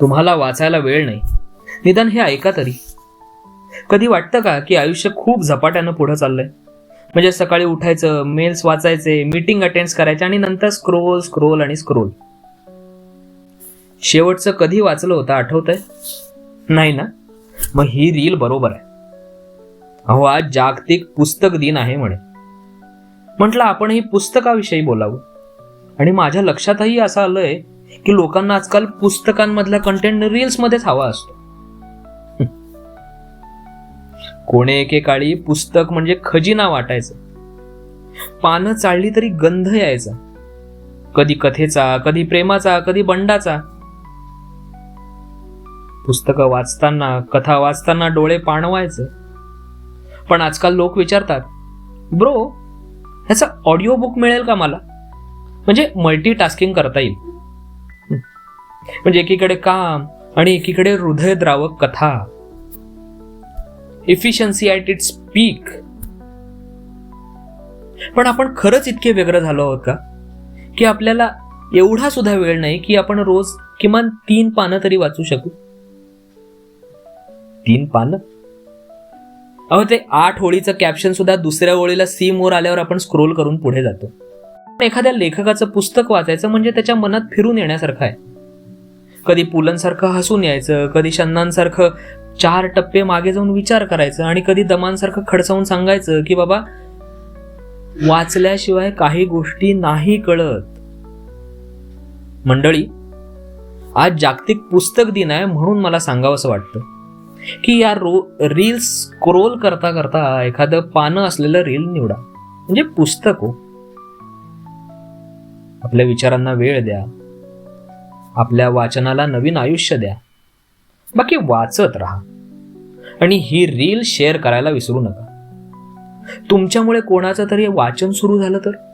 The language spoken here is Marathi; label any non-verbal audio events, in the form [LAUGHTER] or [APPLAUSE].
तुम्हाला वाचायला वेळ नाही. निदान हे ऐका तरी. कधी वाटतं का की आयुष्य खूप झपाट्यानं पुढं चाललंय? म्हणजे सकाळी उठायचं मेल्स वाचायचे मीटिंग अटेंड करायचे आणि नंतर स्क्रोल स्क्रोल आणि स्क्रोल शेवटचं कधी वाचलं होतं आठवतंय? नाही ना? मग ही रील बरोबर आहे. अहो आज जागतिक पुस्तक दिन आहे म्हणे. म्हटलं आपण ही पुस्तकाविषयी बोलावं. आणि माझ्या लक्षातही असं आलंय की लोकांना आजकाल पुस्तकांमधला कंटेंट रील्समध्येच हवा असतो. [LAUGHS] कोणे एकेकाळी पुस्तक म्हणजे खजिना वाटायचं. पानं चालली तरी गंध यायचा. कधी कथेचा कधी प्रेमाचा कधी बंडाचा. पुस्तकं वाचताना कथा वाचताना डोळे पाणवायचे. पण आजकाल लोक विचारतात ब्रो ह्याचा ऑडिओ बुक मिळेल का मला? म्हणजे मल्टीटास्किंग करता येईल. म्हणजे एकीकडे काम आणि एकीकडे हृदयद्रावक कथा. इफिशियन्सी ॲट इट स्पीक पण आपण खरंच इतके व्यग्र झालो आहोत का? की आपल्याला एवढा सुद्धा वेळ नाही की आपण रोज किमान तीन पानं तरी वाचू शकू? तीन पानं? अहो ते आठ ओळीचं कॅप्शन सुद्धा दुसऱ्या ओळीला सी मोर आल्यावर आपण स्क्रोल करून पुढे जातो. एखाद्या लेखकाचं पुस्तक वाचायचं म्हणजे त्याच्या मनात फिरून येण्यासारखं आहे. कधी पुलंसारखं हसून यायचं कधी शन्नांसारखं चार टप्पे मागे जाऊन विचार करायचं आणि कधी दमांसारखं खडसावून सांगायचं की बाबा वाचल्याशिवाय काही गोष्टी नाही कळत. मंडळी आज जागतिक पुस्तक दिन आहे म्हणून मला सांगावंसं वाटतं की या रो रील्स स्क्रोल करता करता एखादं पानं असलेलं रील निवडा. म्हणजे पुस्तक हो. आपल्या विचारांना वेळ द्या. आपल्या वाचनाला नवीन आयुष्य द्या. बाकी वाचत राहा. आणि ही रील शेअर करायला विसरू नका. तुमच्यामुळे कोणाचं तरी वाचन सुरू झालं तर?